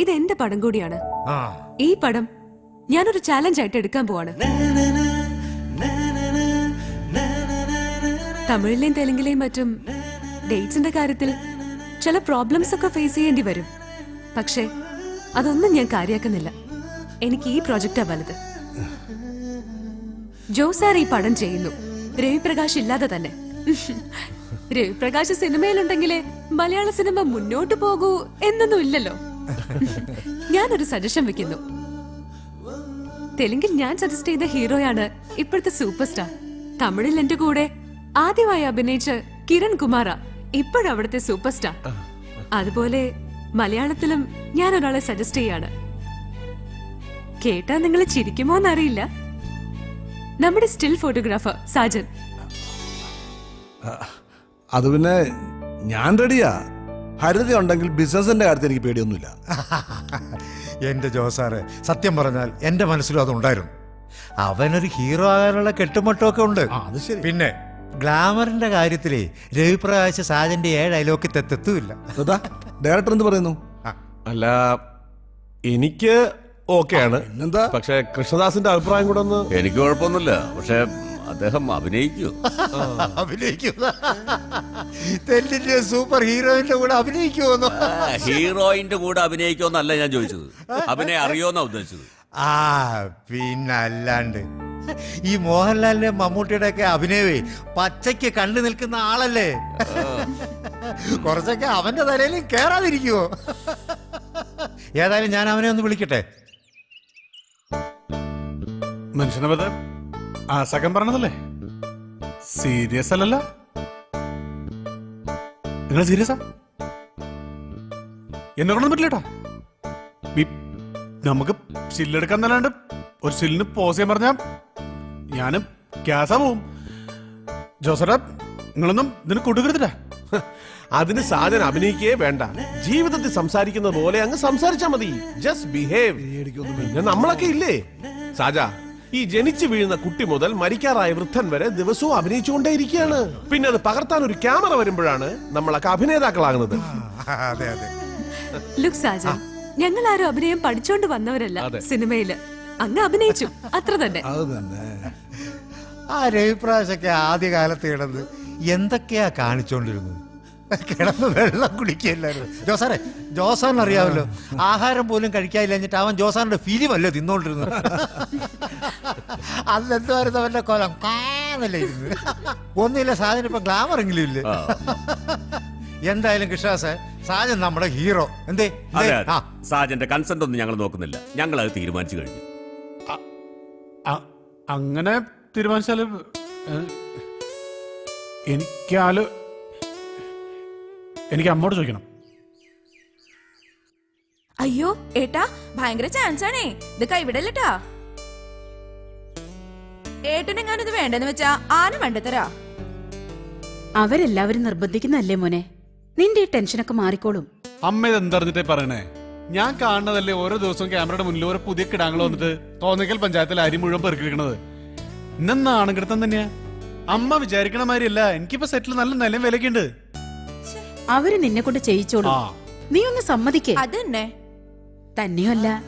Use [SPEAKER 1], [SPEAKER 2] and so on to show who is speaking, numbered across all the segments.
[SPEAKER 1] ഇത് എന്റെ പടം കൂടിയാണ് ഈ പടം ഞാനൊരു ചാലഞ്ച് ആയിട്ട് എടുക്കാൻ പോവാണ് തമിഴിലെയും തെലുങ്കിലെയും മറ്റും ഡേറ്റ്സിന്റെ കാര്യത്തിൽ ചില പ്രോബ്ലംസ് ഒക്കെ ഫേസ് ചെയ്യേണ്ടി വരും പക്ഷേ അതൊന്നും ഞാൻ കാര്യാക്കുന്നില്ല എനിക്ക് ഈ പ്രോജക്റ്റാ വലുത് ജോസാർ ഈ പടം ചെയ്യുന്നു രവിപ്രകാശ് ഇല്ലാതെ തന്നെ രവിപ്രകാശ് സിനിമയിലുണ്ടെങ്കിലേ മലയാള സിനിമ മുന്നോട്ട് പോകൂ എന്നൊന്നും ഇല്ലല്ലോ ഞാനൊരു സജഷൻ വെക്കുന്നു. തെലുങ്കിൽ ഞാൻ സജസ്റ്റ് ചെയ്ത ഹീറോയാണ് ഇപ്പോഴത്തെ സൂപ്പർ സ്റ്റാർ തമിഴിൽ എന്റെ കൂടെ ആദ്യമായി അഭിനയിച്ച കിരൺ കുമാറ ഇപ്പോഴവിടുത്തെ സൂപ്പർ സ്റ്റാർ അതുപോലെ മലയാളത്തിലും ഞാൻ ഒരാളെ സജസ്റ്റ് ചെയ്യാണ്. കേട്ടാ നിങ്ങൾ ചിരിക്കുമോ എന്നറിയില്ല. നമ്മുടെ സ്റ്റിൽ ഫോട്ടോഗ്രാഫർ സാജൻ
[SPEAKER 2] അത് പിന്നെ ഞാൻ റെഡിയാ ഹരിത ഉണ്ടെങ്കിൽ ബിസിനസിന്റെ കാര്യത്തിൽ എനിക്ക് പേടിയൊന്നുമില്ല.
[SPEAKER 3] എന്റെ ജോസാറെ സത്യം പറഞ്ഞാൽ എന്റെ മനസ്സിലും അതുണ്ടായിരുന്നു. അവനൊരു ഹീറോ ആകാനുള്ള കെട്ടുമട്ടമൊക്കെ ഉണ്ട്.
[SPEAKER 2] ആ, അത് ശരി.
[SPEAKER 3] പിന്നെ ഗ്ലാമറിന്റെ കാര്യത്തിലേ രവിപ്രകാശ് സാജന്റെ ഏഴ് അയലോക്കി തെത്തെത്തുമില്ല
[SPEAKER 2] അതാ ഡയറക്ടർ എന്ത് പറയുന്നു?
[SPEAKER 4] അല്ല എനിക്ക് ഓക്കെയാണ്.
[SPEAKER 2] പിന്നെന്താ?
[SPEAKER 4] പക്ഷെ കൃഷ്ണദാസിന്റെ അഭിപ്രായം കൂടെ ഒന്ന്
[SPEAKER 5] എനിക്ക് കുഴപ്പമൊന്നുമില്ല. പക്ഷെ അദ്ദേഹം അഭിനയിക്കൂ.
[SPEAKER 3] അഭിനയിക്കുക തെല്ലിന്റെ സൂപ്പർ ഹീറോയിന്റെ കൂടെ അഭിനയിക്കുമെന്നോ
[SPEAKER 5] ഹീറോയിന്റെ കൂടെ അഭിനയിക്കുമെന്നല്ല ഞാൻ ചോദിച്ചത്. അഭിനയം അറിയോന്നാ ഉദ്ദേശിച്ചത്.
[SPEAKER 3] ആ പിന്നല്ലാണ്ട്. ഈ മോഹൻലാലിന്റെ മമ്മൂട്ടിയുടെ ഒക്കെ അഭിനയവേ പച്ചയ്ക്ക് കണ്ടു നിൽക്കുന്ന ആളല്ലേ? കുറച്ചൊക്കെ അവന്റെ തലയിലും കേറാതിരിക്കുവോ? ഏതായാലും ഞാൻ അവനെ ഒന്ന് വിളിക്കട്ടെ.
[SPEAKER 2] മനുഷ്യനെ ആസകം പറഞ്ഞതല്ലേ? സീരിയസ് അല്ലല്ല. നിങ്ങൾ സീരിയസാ എന്നെ കൊണ്ടൊന്നും പറ്റില്ലേട്ടാ നമുക്ക് സില്ലെടുക്കാൻ തന്നെയാണ്ട് ഒരു സില്ലിന് പോസ് ചെയ്യാൻ പറഞ്ഞാ ഞാനും ക്യാസാ പോവും. ജോസറ നിങ്ങളൊന്നും ഇതിന് കൊടുക്കരുതില്ല
[SPEAKER 4] അതിന് സാധനം അഭിനയിക്കേ വേണ്ട. ജീവിതത്തിൽ സംസാരിക്കുന്ന പോലെ അങ്ങ് സംസാരിച്ചാ മതി. ജസ്റ്റ് ബിഹേവ് പിന്നെ നമ്മളൊക്കെ ഇല്ലേ? സാജ ഈ ജനിച്ചു വീഴുന്ന കുട്ടി മുതൽ മരിക്കാറായ വൃദ്ധൻ വരെ ദിവസവും അഭിനയിച്ചുകൊണ്ടേയിരിക്കുകയാണ്. പിന്നെ അത് പകർത്താൻ ഒരു ക്യാമറ വരുമ്പോഴാണ് നമ്മളൊക്കെ അഭിനേതാക്കളാകുന്നത്.
[SPEAKER 3] അതെ അതെ.
[SPEAKER 1] ലുക്ക് സാജൻ ഞങ്ങൾ ആരും അഭിനയം പഠിച്ചോണ്ട് വന്നവരല്ല സിനിമയിൽ. അങ്ങ് അഭിനയിച്ചു അത്ര തന്നെ.
[SPEAKER 2] അത് തന്നെ.
[SPEAKER 3] ആ രവിപ്രാശൊക്കെ ആദ്യകാലത്ത് കിടന്ന് എന്തൊക്കെയാ കാണിച്ചോണ്ടിരുന്നത്? കിടന്ന് വെള്ളം കുടിക്കുകയല്ലായിരുന്നു. ജോസാറെ ജോസാൻ അറിയാമല്ലോ ആഹാരം പോലും കഴിക്കാതില്ല എന്നിട്ട് അവൻ ജോസാറിന്റെ ഫിലിം അല്ലേ തിന്നോണ്ടിരുന്നു അന്നെന്തുവായിരുന്നു അവന്റെ കൊലം? കാന്നല്ലേ ഇരുന്ന്. ഒന്നുമില്ല സാധനം ഇപ്പൊ ഗ്ലാമർ എങ്കിലും ഇല്ല? എന്തായാലും കൃഷാസെ സാജൻ നമ്മുടെ ഹീറോ. എന്തേ? എന്തേ?
[SPEAKER 5] അതെ.
[SPEAKER 3] ആ.
[SPEAKER 5] സാജന്റെ കൺസെന്റ് ഒന്നും ഞങ്ങൾ നോക്കുന്നില്ല. ഞങ്ങൾ അത് തീരുമാനിച്ചു കഴിഞ്ഞു.
[SPEAKER 2] അ- അങ്ങനെ തീരുമാനിച്ചാൽ ഏ, എനിക്കാൽ എനിക്ക് അമ്മോട് ചോദിക്കണം.
[SPEAKER 6] അയ്യോ ഏട്ടാ ഭയങ്കര ചാൻസ് ആണേ. ഇത് കൈവിടല്ലട്ടാ. ഏട്ടനെങ്ങാനും ഇത് വേണ്ടെന്ന് വെച്ചാ ആന വേണ്ടത്തരാ
[SPEAKER 7] അവരെല്ലാവരും നിർബന്ധിക്കുന്നല്ലേ മോനെ? നിന്റെ ഈ ടെൻഷനൊക്കെ മാറിക്കോളും.
[SPEAKER 2] അമ്മ ഇത് എന്തറിഞ്ഞിട്ടേ പറയണേ? ഞാൻ കാണുന്നതല്ലേ ഓരോ ദിവസവും ക്യാമറയുടെ മുന്നിൽ ഓരോ പുതിയ കിടാങ്ങൾ വന്നിട്ട് തോന്നിക്കൽ പഞ്ചായത്തിൽ അരി മുഴുവൻ പെറുക്കിരിക്കണത് ഇന്നെന്നാണ് കിടത്തം തന്നെയാ? അമ്മ വിചാരിക്കണ മാതിരിയല്ല. എനിക്കിപ്പോ സെറ്റിൽ നല്ല നിലയും വിലയൊക്കെ ഉണ്ട്
[SPEAKER 7] അവർ നിന്നെ കൊണ്ട് ചെയ്യിച്ചോളൂ. നീ ഒന്ന് സമ്മതിക്കേ.
[SPEAKER 6] അതന്നെ.
[SPEAKER 7] തന്നെയല്ല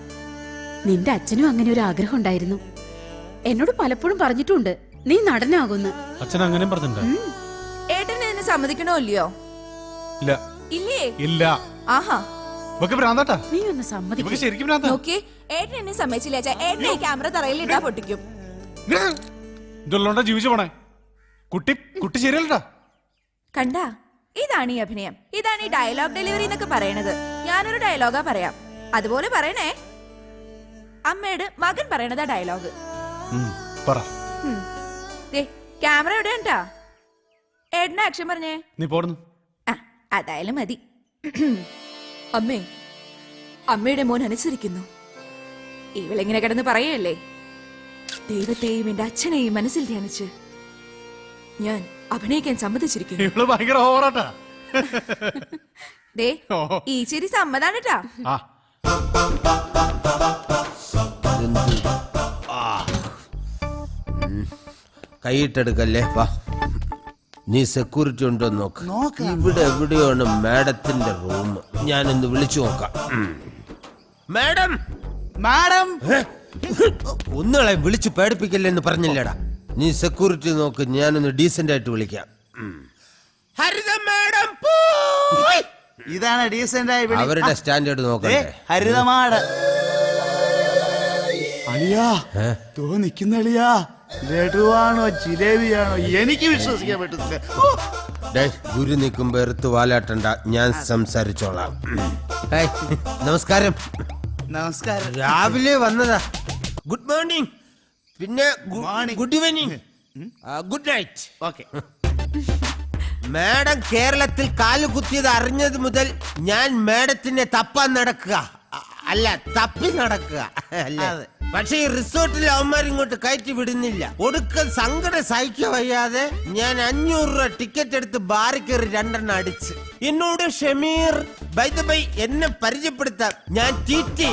[SPEAKER 7] നിന്റെ അച്ഛനും അങ്ങനെ ഒരു ആഗ്രഹം ഉണ്ടായിരുന്നു. എന്നോട് പലപ്പോഴും പറഞ്ഞിട്ടുണ്ട് നീ നടനാകുന്നു.
[SPEAKER 2] അച്ഛൻ അങ്ങനെ പറഞ്ഞിട്ടുണ്ട്.
[SPEAKER 6] ഏട്ടന് ഇതിന് സമ്മതിക്കണോ ഇല്ലയോ?
[SPEAKER 2] ഇല്ല.
[SPEAKER 6] ഇല്ലേ?
[SPEAKER 2] ഇല്ല.
[SPEAKER 6] ആഹാ.
[SPEAKER 7] നീ ഒന്ന്
[SPEAKER 2] സമ്മതിക്കും.
[SPEAKER 7] സമ്മതിക്കേ
[SPEAKER 2] ശരിക്കും ഭ്രാന്താ.
[SPEAKER 6] നോക്കി ഏട്ടൻ എന്നെ സമ്മതിച്ചില്ല ഏട്ടനെ ക്യാമറ തറയിൽ ഇടാ പൊട്ടിക്കും.
[SPEAKER 2] ജീവിച്ചു പോണേ. കുട്ടി കുട്ടി ശരിയല്ലട്ടാ
[SPEAKER 6] കണ്ടാ? ഇതാണ് ഈ അഭിനയം. ഇതാണ് ഈ ഡയലോഗ് ഡെലിവറി എന്നൊക്കെ പറയണത്. ഞാനൊരു ഡയലോഗാ പറയാം. അതുപോലെ പറയണേ. അമ്മയുടെ മകൻ പറയണതാ ഡയലോഗ്
[SPEAKER 2] പറ.
[SPEAKER 6] ക്യാമറ എവിടെ ഉണ്ടാ ഏട്ടന് ആക്ഷൻ പറഞ്ഞേ?
[SPEAKER 2] നീ പോടുന്നു.
[SPEAKER 6] അതായാലും മതി. അമ്മേ അമ്മയുടെ മോൻ അനുസരിക്കുന്നു. ഇവളിങ്ങനെ കിടന്ന് പറയല്ലേ? ദൈവത്തെയും എന്റെ അച്ഛനെയും മനസ്സിൽ ധ്യാനിച്ച് ഞാൻ അഭിനയിക്കാൻ സമ്മതിച്ചിരിക്കുന്നു.
[SPEAKER 2] ഇവൾ ഭയങ്കര ഓവറാട്ടാ.
[SPEAKER 6] ദേ ഈ ചിരി സമ്മതാണ് ട്ടാ
[SPEAKER 2] ആ.
[SPEAKER 8] കൈയിട്ടെടുക്കല്ലേ വാ. നീ സെക്യൂരിറ്റി ഉണ്ടോ നോക്ക്. ഇവിടെ എവിടെയാണ് മാഡത്തിന്റെ റൂം? ഞാൻ ഒന്ന് വിളിച്ചു നോക്കാം. മാഡം!
[SPEAKER 9] മാഡം!
[SPEAKER 8] ഒന്നുകളെ വിളിച്ചു പേടിപ്പിക്കില്ലെന്ന് പറഞ്ഞില്ലടാ. നീ സെക്യൂരിറ്റി നോക്ക് ഞാനൊന്ന് ഡീസെന്റ് ആയിട്ട് വിളിക്കാം. ഹരിത മാഡം പോയി.
[SPEAKER 9] ഇതാണ് ഡീസെന്റ് ആയി വിളി.
[SPEAKER 8] അവരുടെ
[SPEAKER 9] ആ,
[SPEAKER 8] സ്റ്റാൻഡേർഡ്
[SPEAKER 9] ദേ,
[SPEAKER 8] നോക്കട്ടെ
[SPEAKER 9] ഹരിതമാട്. അളിയാ
[SPEAKER 8] ഏ?
[SPEAKER 9] തോ നിക്കുന്ന അളിയാ. ലഡുവാണോ ജിലേബിയാണോ? എനിക്ക് വിശ്വസിക്കാൻ പറ്റുന്നില്ല. ഓ,
[SPEAKER 8] ഡേ, ഗുരു നിൽക്കുമ്പോ എടുത്ത് വാലാട്ടണ്ട ഞാൻ സംസാരിച്ചോളാം. ഹായ്, നമസ്കാരം.
[SPEAKER 9] നമസ്കാരം.
[SPEAKER 8] രാവിലെ വന്നതാ. ഗുഡ് മോർണിംഗ് പിന്നെ good evening good night
[SPEAKER 9] okay
[SPEAKER 8] madam കേരളത്തിൽ കാലുകുത്തിയത് അറിഞ്ഞത് മുതൽ ഞാൻ മാഡത്തിനെ തപ്പാൻ നടക്കുക. അല്ല തപ്പി നടക്കുക. അല്ലാതെ
[SPEAKER 9] അതെ.
[SPEAKER 8] പക്ഷെ ഈ റിസോർട്ടിൽ അവന്മാർ ഇങ്ങോട്ട് കയറ്റി വിടുന്നില്ല. ഒടുക്കൽ സങ്കടം സഹിക്ക വയ്യാതെ ഞാൻ അഞ്ഞൂറ് രൂപ ടിക്കറ്റ് എടുത്ത് ബാറിൽ കയറി രണ്ടെണ്ണം അടിച്ച്. എന്നോട് ഷമീർ ബൈദബൈ എന്നെ പരിചയപ്പെടുത്താൻ ഞാൻ ടി ടി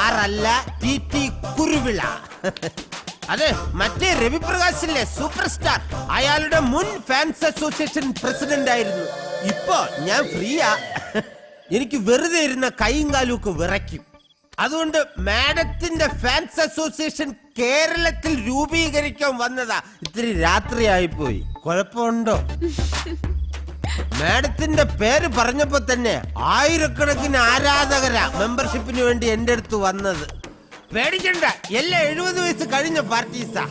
[SPEAKER 8] ആറല്ല ടി ടി കുരുവിള. അതെ മറ്റേ രവിപ്രകാശിലെ സൂപ്പർ സ്റ്റാർ അയാളുടെ മുൻ ഫാൻസ് അസോസിയേഷൻ പ്രസിഡന്റ് ആയിരുന്നു. ഇപ്പോ ഞാൻ ഫ്രീയാ. എനിക്ക് വെറുതെ ഇരുന്ന കൈയും കാലും ഒക്കെ വിറയ്ക്കും. അതുകൊണ്ട് മാഡത്തിന്റെ ഫാൻസ് അസോസിയേഷൻ കേരളത്തിൽ രൂപീകരിക്കാൻ വന്നതാ. ഇത്തിരി രാത്രിയായി പോയി. കുഴപ്പമുണ്ടോ? മാഡത്തിന്റെ പേര് പറഞ്ഞപ്പോ തന്നെ ആയിരക്കണക്കിന് ആരാധകരാ മെമ്പർഷിപ്പിന് വേണ്ടി എന്റെ അടുത്ത് വന്നത്. പേടിക്കണ്ട. എല്ലാ എഴുപത് വയസ്സ് കഴിഞ്ഞ പാർട്ടീസാ.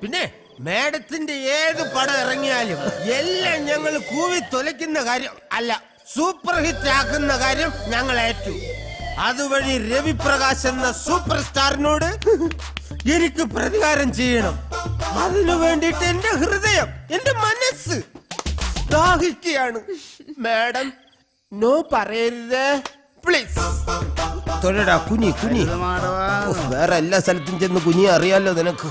[SPEAKER 8] പിന്നെ മേഡത്തിന്റെ ഏത് പടം ഇറങ്ങിയാലും എല്ലാം ഞങ്ങൾ കൂവി തൊലയ്ക്കുന്ന കാര്യം അല്ല സൂപ്പർ ഹിറ്റ് ആക്കുന്ന കാര്യം ഞങ്ങൾ ഏറ്റു. അതുവഴി രവിപ്രകാശ് എന്ന സൂപ്പർ സ്റ്റാറിനോട് എനിക്ക് പ്രതികാരം ചെയ്യണം. അതിനു വേണ്ടിയിട്ട് എന്റെ ഹൃദയം എന്റെ മനസ്സ് ദാഹിക്കുകയാണ്. മാഡം നോ പറയരുത്. പ്ലീസ്. തൊഴടാ കുഞ്ഞി
[SPEAKER 9] കുഞ്ഞി.
[SPEAKER 8] വേറെ എല്ലാ സ്ഥലത്തും ചെന്ന് കുഞ്ഞി അറിയാലോ നിനക്ക്.